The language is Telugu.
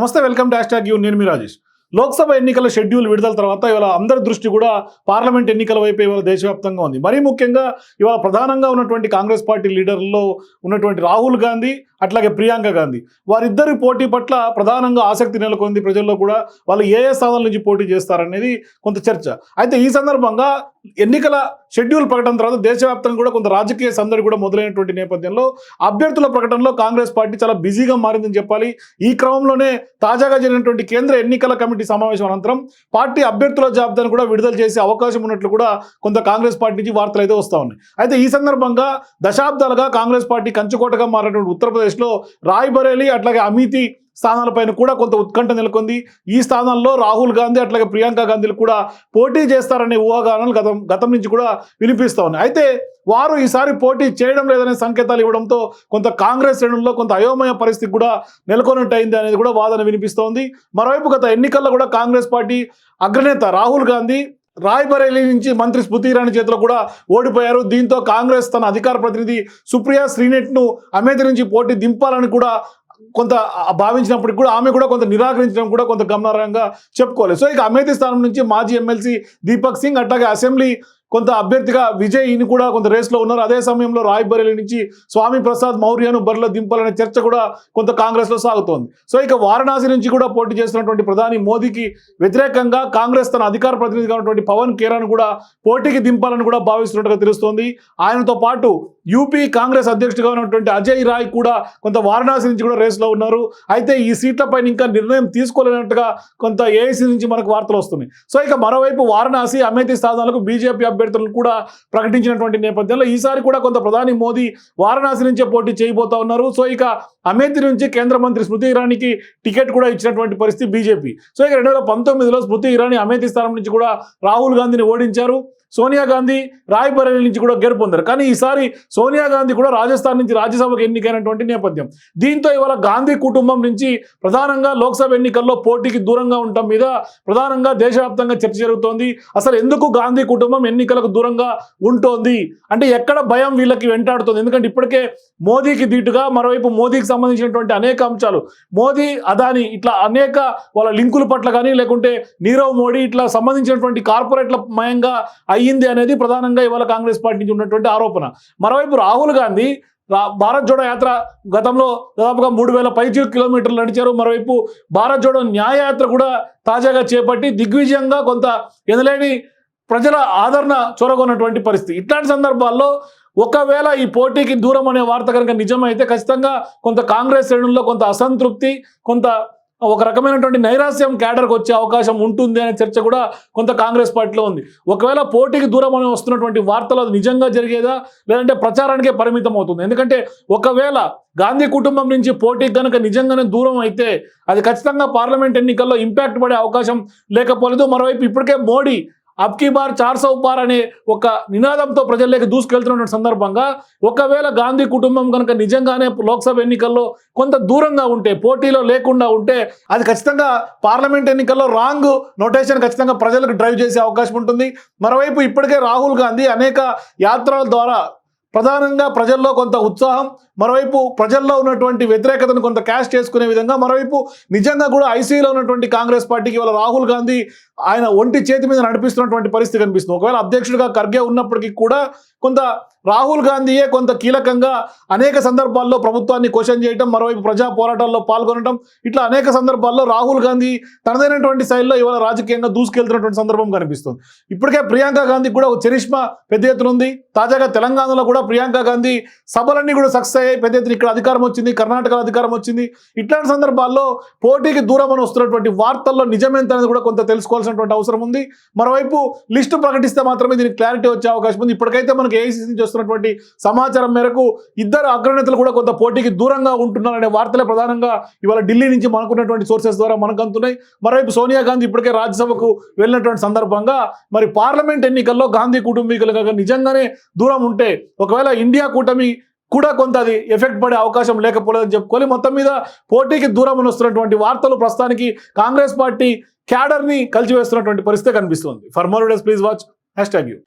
నమస్తే వెల్కమ్ డాష్ ట్యాగ్ యూ. నేను మీ రాజేష్. లోక్సభ ఎన్నికల షెడ్యూల్ విడుదల తర్వాత ఇవాళ అందరి దృష్టి కూడా పార్లమెంట్ ఎన్నికల వైపు ఇవాళ దేశవ్యాప్తంగా ఉంది. మరీ ముఖ్యంగా ఇవాళ ప్రధానంగా ఉన్నటువంటి కాంగ్రెస్ పార్టీ లీడర్లో ఉన్నటువంటి రాహుల్ గాంధీ అట్లాగే ప్రియాంక గాంధీ. వారిద్దరి పోటీ పట్ల ప్రధానంగా ఆసక్తి నెలకొంది ప్రజల్లో కూడా వాళ్ళు ఏ ఏ స్థానాల నుంచి పోటీ చేస్తారనేది కొంత చర్చ. అయితే ఈ సందర్భంగా ఎన్నికల షెడ్యూల్ ప్రకటన తర్వాత దేశవ్యాప్తంగా కూడా కొంత రాజకీయ సందడి కూడా మొదలైనటువంటి నేపథ్యంలో అభ్యర్థుల ప్రకటనలో కాంగ్రెస్ పార్టీ చాలా బిజీగా మారిందని చెప్పాలి. ఈ క్రమంలోనే తాజాగా జరిగినటువంటి కేంద్ర ఎన్నికల కమిటీ సమావేశం అనంతరం పార్టీ అభ్యర్థుల జాబితాను కూడా విడుదల చేసే అవకాశం ఉన్నట్లు కూడా కొంత కాంగ్రెస్ పార్టీ నుంచి వార్తలు అయితే వస్తూ ఉన్నాయి. అయితే ఈ సందర్భంగా దశాబ్దాలుగా కాంగ్రెస్ పార్టీ కంచుకోటగా మారినటువంటి ఉత్తరప్రదేశ్లో రాయ్బరేలీ అట్లాగే అమితి స్థానాలపైన కూడా కొంత ఉత్కంఠ నెలకొంది. ఈ స్థానాల్లో రాహుల్ గాంధీ అట్లాగే ప్రియాంక గాంధీలు కూడా పోటీ చేస్తారనే ఊహాగానాలు గతం గతం నుంచి కూడా వినిపిస్తూ ఉన్నాయి. అయితే వారు ఈసారి పోటీ చేయడం లేదనే సంకేతాలు ఇవ్వడంతో కొంత కాంగ్రెస్ శ్రేణుల్లో కొంత అయోమయ పరిస్థితి కూడా నెలకొన్నట్టయింది అనేది కూడా వాదన వినిపిస్తోంది. మరోవైపు గత ఎన్నికల్లో కూడా కాంగ్రెస్ పార్టీ అగ్రనేత రాహుల్ గాంధీ రాయ్బరేలీ నుంచి మంత్రి స్మృతి ఇరానీ చేతిలో కూడా ఓడిపోయారు. దీంతో కాంగ్రెస్ తన అధికార ప్రతినిధి సుప్రియా శ్రీనెట్ను అమేథి నుంచి పోటీ దింపాలని కూడా కొంత భావించినప్పటికి కూడా ఆమె కూడా కొంత నిరాకరించడం కూడా కొంత గమనార్హంగా చెప్పుకోవాలి. సో ఇక అమేథీ స్థానం నుంచి మాజీ ఎమ్మెల్సీ దీపక్ సింగ్ అట్లాగే అసెంబ్లీ కొంత అభ్యర్థిగా విజయ్ ఈయన కూడా కొంత రేస్లో ఉన్నారు. అదే సమయంలో రాయ్బరేలీ నుంచి స్వామి ప్రసాద్ మౌర్యను బరిలో దింపాలనే చర్చ కూడా కొంత కాంగ్రెస్లో సాగుతోంది. సో ఇక వారణాసి నుంచి కూడా పోటీ చేస్తున్నటువంటి ప్రధాని మోదీకి వ్యతిరేకంగా కాంగ్రెస్ తన అధికార ప్రతినిధిగా ఉన్నటువంటి పవన్ కేరాన్ కూడా పోటీకి దింపాలని కూడా భావిస్తున్నట్టుగా తెలుస్తోంది. ఆయనతో పాటు యూపీ కాంగ్రెస్ అధ్యక్షుడిగా ఉన్నటువంటి అజయ్ రాయ్ కూడా కొంత వారణాసి నుంచి కూడా రేస్లో ఉన్నారు. అయితే ఈ సీట్లపైన ఇంకా నిర్ణయం తీసుకోలేనట్టుగా కొంత ఏఐసీ నుంచి మనకు వార్తలు వస్తున్నాయి. సో ఇక మరోవైపు వారణాసి అమేథీ స్థానాలకు బీజేపీ అభ్యర్థులను కూడా ప్రకటించినటువంటి నేపథ్యంలో ఈసారి కూడా కొంత ప్రధాని మోదీ వారణాసి నుంచే పోటీ చేయబోతా ఉన్నారు. సో ఇక అమేథీ నుంచి కేంద్ర మంత్రి స్మృతి ఇరానీకి టికెట్ కూడా ఇచ్చినటువంటి పరిస్థితి బీజేపీ సో ఇక రెండు వేల పంతొమ్మిదిలో స్మృతి ఇరానీ అమేథీ స్థానం నుంచి కూడా రాహుల్ గాంధీని ఓడించారు. సోనియా గాంధీ రాయ్బరేలీ నుంచి కూడా గెలుపొందారు కానీ ఈసారి సోనియా గాంధీ కూడా రాజస్థాన్ నుంచి రాజ్యసభకు ఎన్నికైనటువంటి నేపథ్యం. దీంతో ఇవాళ గాంధీ కుటుంబం నుంచి ప్రధానంగా లోక్సభ ఎన్నికల్లో పోటీకి దూరంగా ఉండటం మీద ప్రధానంగా దేశవ్యాప్తంగా చర్చ జరుగుతోంది. అసలు ఎందుకు గాంధీ కుటుంబం ఎన్నికలకు దూరంగా ఉంటోంది? అంటే ఎక్కడ భయం వీళ్ళకి వెంటాడుతుంది? ఎందుకంటే ఇప్పటికే మోదీకి దీటుగా మరోవైపు మోదీకి సంబంధించినటువంటి అనేక అంశాలు. మోదీ అదాని ఇట్లా అనేక వాళ్ళ లింకుల పట్ల కానీ లేకుంటే నీరవ్ మోడీ ఇట్లా సంబంధించినటువంటి కార్పొరేట్ల మయంగా అయ్యింది అనేది ప్రధానంగా ఇవాళ కాంగ్రెస్ పార్టీ నుంచి ఉన్నటువంటి ఆరోపణ. మరోవైపు రాహుల్ గాంధీ రా- భారత్ జోడో యాత్ర గతంలో దాదాపుగా మూడు వేల పైచి కిలోమీటర్లు నడిచారు. మరోవైపు భారత్ జోడో న్యాయయాత్ర కూడా తాజాగా చేపట్టి దిగ్విజయంగా కొంత ఎనలేని ప్రజల ఆదరణ చొరగొన్నటువంటి పరిస్థితి. ఇట్లాంటి సందర్భాల్లో ఒకవేళ ఈ పోటీకి దూరం అనే వార్త కనుక నిజమైతే ఖచ్చితంగా కొంత కాంగ్రెస్ శ్రేణుల్లో కొంత అసంతృప్తి కొంత ఒక రకమైనటువంటి నైరాస్యం క్యాడర్కి వచ్చే అవకాశం ఉంటుంది అనే చర్చ కూడా కొంత కాంగ్రెస్ పార్టీలో ఉంది. ఒకవేళ పోటీకి దూరం అని వస్తున్నటువంటి వార్తలు అది నిజంగా జరిగేదా? లేదంటే ప్రచారానికే పరిమితం అవుతుంది. ఎందుకంటే ఒకవేళ గాంధీ కుటుంబం నుంచి పోటీకి కనుక నిజంగానే దూరం అయితే అది ఖచ్చితంగా పార్లమెంట్ ఎన్నికల్లో ఇంపాక్ట్ పడే అవకాశం లేకపోలేదు. మరోవైపు ఇప్పటికే మోడీ అబ్కీ బార్ చార్ సౌ అనే ఒక నినాదంతో ప్రజల్లోకి దూసుకెళ్తున్నటువంటి సందర్భంగా ఒకవేళ గాంధీ కుటుంబం కనుక నిజంగానే లోక్సభ ఎన్నికల్లో కొంత దూరంగా ఉంటే పోటీలో లేకుండా ఉంటే అది ఖచ్చితంగా పార్లమెంట్ ఎన్నికల్లో రాంగ్ నోటేషన్ ఖచ్చితంగా ప్రజలకు డ్రైవ్ చేసే అవకాశం ఉంటుంది. మరోవైపు ఇప్పటికే రాహుల్ గాంధీ అనేక యాత్రల ద్వారా ప్రధానంగా ప్రజల్లో కొంత ఉత్సాహం మరోవైపు ప్రజల్లో ఉన్నటువంటి వ్యతిరేకతను కొంత క్యాష్ చేసుకునే విధంగా మరోవైపు నిజంగా కూడా ఐసీలో ఉన్నటువంటి కాంగ్రెస్ పార్టీకి ఇవాళ రాహుల్ గాంధీ ఆయన ఒంటి చేతి మీద నడిపిస్తున్నటువంటి పరిస్థితి కనిపిస్తుంది. ఒకవేళ అధ్యక్షుడిగా ఖర్గే ఉన్నప్పటికీ కూడా కొంత రాహుల్ గాంధీయే కొంత కీలకంగా అనేక సందర్భాల్లో ప్రభుత్వాన్ని క్వశ్చన్ చేయడం మరోవైపు ప్రజా పోరాటాల్లో పాల్గొనడం ఇట్లా అనేక సందర్భాల్లో రాహుల్ గాంధీ తనదైనటువంటి శైలిలో ఇవాళ రాజకీయంగా దూసుకెళ్తున్నటువంటి సందర్భం కనిపిస్తుంది. ఇప్పటికే ప్రియాంక గాంధీ కూడా ఒక చరిష్మా పెద్ద ఎత్తున ఉంది. తాజాగా తెలంగాణలో కూడా ప్రియాంక గాంధీ సభలన్నీ కూడా సక్సెస్ అయ్యాయి. పెద్ద ఎత్తున ఇక్కడ అధికారం వచ్చింది కర్ణాటకలో అధికారం వచ్చింది. ఇట్లాంటి సందర్భాల్లో పోటీకి దూరం అని వస్తున్నటువంటి వార్తల్లో నిజమేంత అనేది కూడా కొంత తెలుసుకోవాల్సినటువంటి అవసరం ఉంది. మరోవైపు లిస్టు ప్రకటిస్తే మాత్రమే దీనికి క్లారిటీ వచ్చే అవకాశం ఉంది. ఇప్పటికైతే మనకి ఏఐసీసీ నుంచి వస్తున్నటువంటి సమాచారం మేరకు ఇద్దరు అగ్రనేతలు కూడా కొంత పోటీకి దూరంగా ఉంటున్నారనే వార్తలే ప్రధానంగా ఇవాళ ఢిల్లీ నుంచి మనకున్నటువంటి సోర్సెస్ ద్వారా మనకు అందుతున్నాయి మరోవైపు సోనియా గాంధీ ఇప్పటికే రాజ్యసభకు వెళ్ళినటువంటి సందర్భంగా మరి పార్లమెంట్ ఎన్నికల్లో గాంధీ కుటుంబీకులు కనుక నిజంగానే దూరం ఉంటే ఒకవేళ ఇండియా కూటమి కూడా కొంత అది ఎఫెక్ట్ పడే అవకాశం లేకపోలేదని చెప్పుకోవాలి. మొత్తం మీద పోటీకి దూరం వస్తున్నటువంటి వార్తలు ప్రస్తుతానికి కాంగ్రెస్ పార్టీ క్యాడర్ని కలిసివేస్తున్నటువంటి పరిస్థితి కనిపిస్తుంది. For more days please watch hashtag you